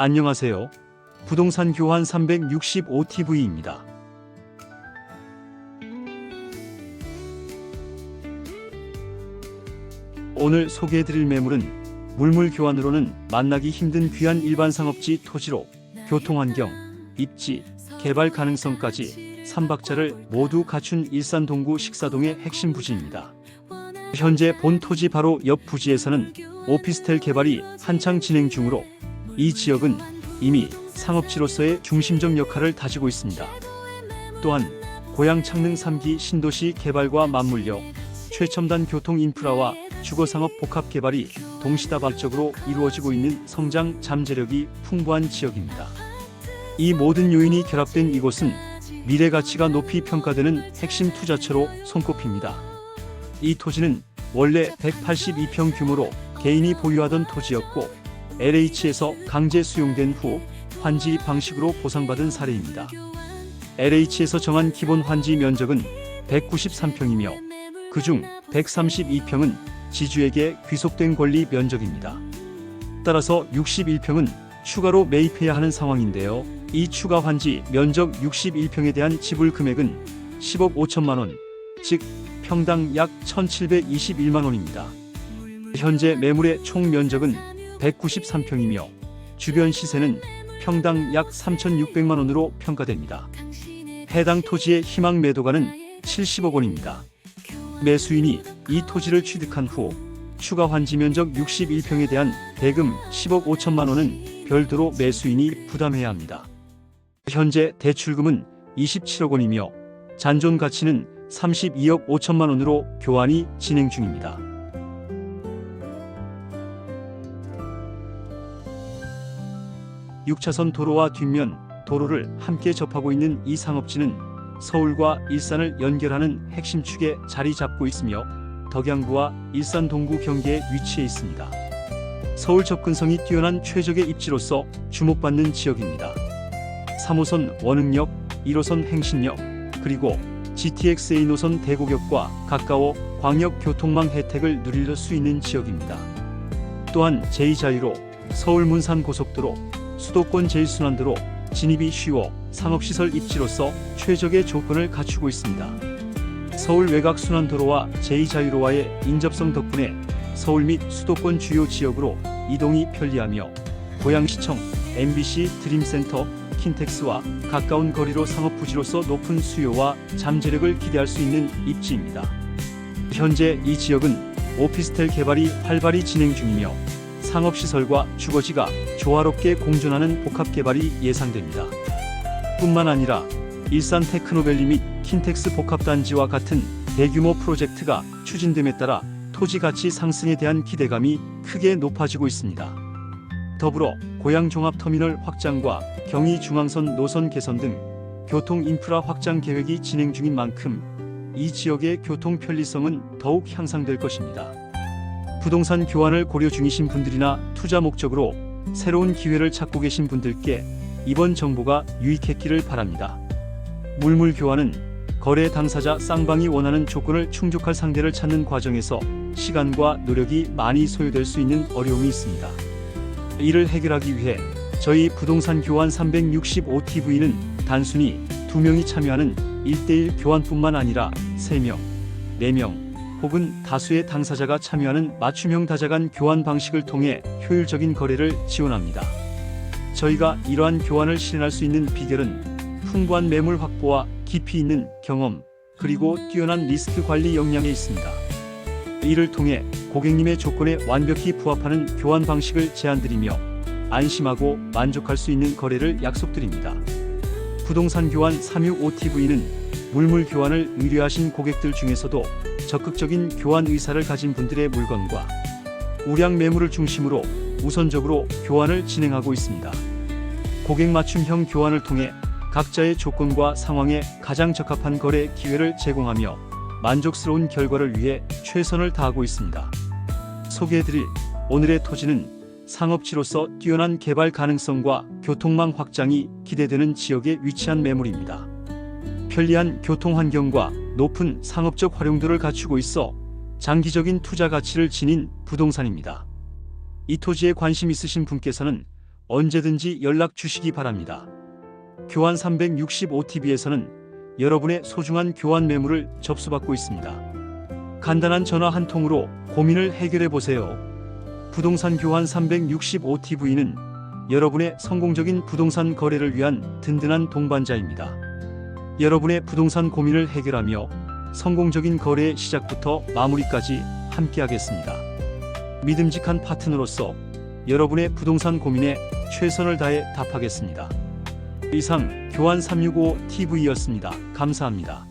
안녕하세요. 부동산 교환 365TV입니다. 오늘 소개해드릴 매물은 물물 교환으로는 만나기 힘든 귀한 일반 상업지 토지로 교통환경, 입지, 개발 가능성까지 3박자를 모두 갖춘 일산 동구 식사동의 핵심 부지입니다. 현재 본 토지 바로 옆 부지에서는 오피스텔 개발이 한창 진행 중으로 이 지역은 이미 상업지로서의 중심적 역할을 다지고 있습니다. 또한 고향 창릉 3기 신도시 개발과 맞물려 최첨단 교통 인프라와 주거상업 복합 개발이 동시다발적으로 이루어지고 있는 성장 잠재력이 풍부한 지역입니다. 이 모든 요인이 결합된 이곳은 미래 가치가 높이 평가되는 핵심 투자처로 손꼽힙니다. 이 토지는 원래 182평 규모로 개인이 보유하던 토지였고 LH에서 강제 수용된 후 환지 방식으로 보상받은 사례입니다. LH에서 정한 기본 환지 면적은 193평이며 그중 132평은 지주에게 귀속된 권리 면적입니다. 따라서 61평은 추가로 매입해야 하는 상황인데요. 이 추가 환지 면적 61평에 대한 지불 금액은 10억 5천만 원, 즉 평당 약 1,721만 원입니다. 현재 매물의 총 면적은 193평이며 주변 시세는 평당 약 3,600만 원으로 평가됩니다. 해당 토지의 희망 매도가는 70억 원입니다. 매수인이 이 토지를 취득한 후 추가 환지 면적 61평에 대한 대금 10억 5천만 원은 별도로 매수인이 부담해야 합니다. 현재 대출금은 27억 원이며 잔존 가치는 32억 5천만 원으로 교환이 진행 중입니다. 육차선 도로와 뒷면 도로를 함께 접하고 있는 이 상업지는 서울과 일산을 연결하는 핵심 축에 자리 잡고 있으며 덕양구와 일산 동구 경계에 위치해 있습니다. 서울 접근성이 뛰어난 최적의 입지로서 주목받는 지역입니다. 3호선 원흥역, 1호선 행신역, 그리고 GTX-A 노선 대곡역과 가까워 광역 교통망 혜택을 누릴 수 있는 지역입니다. 또한 제2자유로 서울 문산 고속도로, 수도권 제1순환도로 진입이 쉬워 상업시설 입지로서 최적의 조건을 갖추고 있습니다. 서울 외곽 순환도로와 제2자유로와의 인접성 덕분에 서울 및 수도권 주요 지역으로 이동이 편리하며 고양시청, MBC 드림센터, 킨텍스와 가까운 거리로 상업 부지로서 높은 수요와 잠재력을 기대할 수 있는 입지입니다. 현재 이 지역은 오피스텔 개발이 활발히 진행 중이며 상업시설과 주거지가 조화롭게 공존하는 복합 개발이 예상됩니다. 뿐만 아니라 일산 테크노밸리 및 킨텍스 복합단지와 같은 대규모 프로젝트가 추진됨에 따라 토지 가치 상승에 대한 기대감이 크게 높아지고 있습니다. 더불어 고양 종합터미널 확장과 경의 중앙선 노선 개선 등 교통 인프라 확장 계획이 진행 중인 만큼 이 지역의 교통 편리성은 더욱 향상될 것입니다. 부동산 교환을 고려 중이신 분들이나 투자 목적으로 새로운 기회를 찾고 계신 분들께 이번 정보가 유익했기를 바랍니다. 물물 교환은 거래 당사자 쌍방이 원하는 조건을 충족할 상대를 찾는 과정에서 시간과 노력이 많이 소요될 수 있는 어려움이 있습니다. 이를 해결하기 위해 저희 부동산 교환 365TV는 단순히 두 명이 참여하는 1대1 교환뿐만 아니라 3명, 4명, 혹은 다수의 당사자가 참여하는 맞춤형 다자간 교환 방식을 통해 효율적인 거래를 지원합니다. 저희가 이러한 교환을 실현할 수 있는 비결은 풍부한 매물 확보와 깊이 있는 경험, 그리고 뛰어난 리스크 관리 역량에 있습니다. 이를 통해 고객님의 조건에 완벽히 부합하는 교환 방식을 제안드리며 안심하고 만족할 수 있는 거래를 약속드립니다. 부동산 교환 365TV는 물물 교환을 의뢰하신 고객들 중에서도 적극적인 교환 의사를 가진 분들의 물건과 우량 매물을 중심으로 우선적으로 교환을 진행하고 있습니다. 고객 맞춤형 교환을 통해 각자의 조건과 상황에 가장 적합한 거래 기회를 제공하며 만족스러운 결과를 위해 최선을 다하고 있습니다. 소개해드릴 오늘의 토지는 상업지로서 뛰어난 개발 가능성과 교통망 확장이 기대되는 지역에 위치한 매물입니다. 편리한 교통 환경과 높은 상업적 활용도를 갖추고 있어 장기적인 투자 가치를 지닌 부동산입니다. 이 토지에 관심 있으신 분께서는 언제든지 연락 주시기 바랍니다. 교환 365TV에서는 여러분의 소중한 교환 매물을 접수받고 있습니다. 간단한 전화 한 통으로 고민을 해결해 보세요. 부동산 교환 365TV는 여러분의 성공적인 부동산 거래를 위한 든든한 동반자입니다. 여러분의 부동산 고민을 해결하며 성공적인 거래의 시작부터 마무리까지 함께하겠습니다. 믿음직한 파트너로서 여러분의 부동산 고민에 최선을 다해 답하겠습니다. 이상 교환 365TV였습니다. 감사합니다.